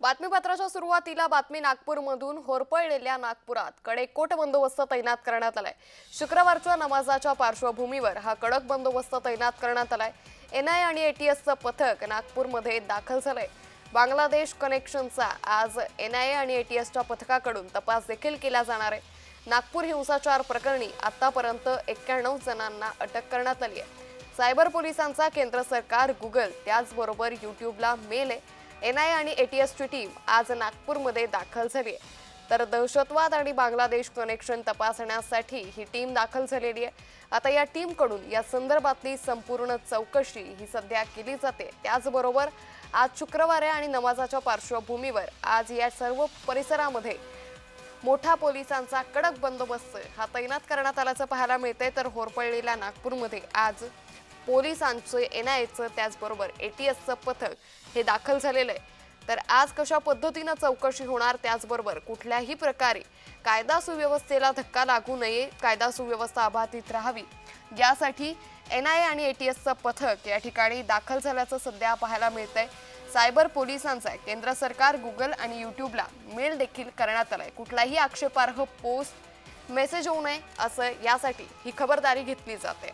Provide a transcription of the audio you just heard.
बातमीपत्राच्या सुरुवातीला बातमी नागपूरमधून होरपळलेल्या नागपुरात कडेकोट बंदोबस्त तैनात करण्यात आलाय. शुक्रवारच्या नमाजाच्या पार्श्वभूमीवर हा कडक बंदोबस्त तैनात करण्यात आलाय. एनआय आणि एटीएसचं पथक नागपूरमध्ये दाखल झालंय. बांगलादेश कनेक्शनचा आज एनआयए आणि एटीएसच्या पथकाकडून तपास देखील केला जाणार आहे. नागपूर हिंसाचार प्रकरणी आतापर्यंत एक्क्याण्णव जणांना अटक करण्यात आली आहे. सायबर पोलिसांचा केंद्र सरकार गुगल त्याचबरोबर यूट्यूबला मेल आहे. एन आय आणि एटीएसची टीम आज नागपूरमध्ये दाखल झाली आहे. तर दहशतवाद आणि बांगलादेश कनेक्शन तपासण्यासाठी ही टीम दाखल झालेली आहे. आता या टीमकडून या संदर्भातली संपूर्ण चौकशी ही सध्या केली जाते. त्याचबरोबर आज शुक्रवार आहे आणि नमाजाच्या पार्श्वभूमीवर आज या सर्व परिसरामध्ये मोठा पोलिसांचा कडक बंदोबस्त हा तैनात करण्यात आल्याचं पाहायला मिळतंय. तर होरपळलेल्या नागपूरमध्ये आज पोलिसांचं एन आय एचं त्याचबरोबर एटीएसचं पथक हे दाखल झालेलं आहे. तर आज कशा पद्धतीनं चौकशी होणार त्याचबरोबर कुठल्याही प्रकारे कायदा सुव्यवस्थेला धक्का लागू नये कायदा सुव्यवस्था अबाधित राहावी यासाठी एन आय ए आणि एटीएसचं पथक या ठिकाणी दाखल झाल्याचं सध्या पाहायला मिळतंय. सायबर पोलिसांचा केंद्र सरकार गुगल आणि यूट्यूबला मेल देखील करण्यात आलाय. कुठलाही आक्षेपार्ह पोस्ट मेसेज होऊ नये असं यासाठी ही खबरदारी घेतली जाते.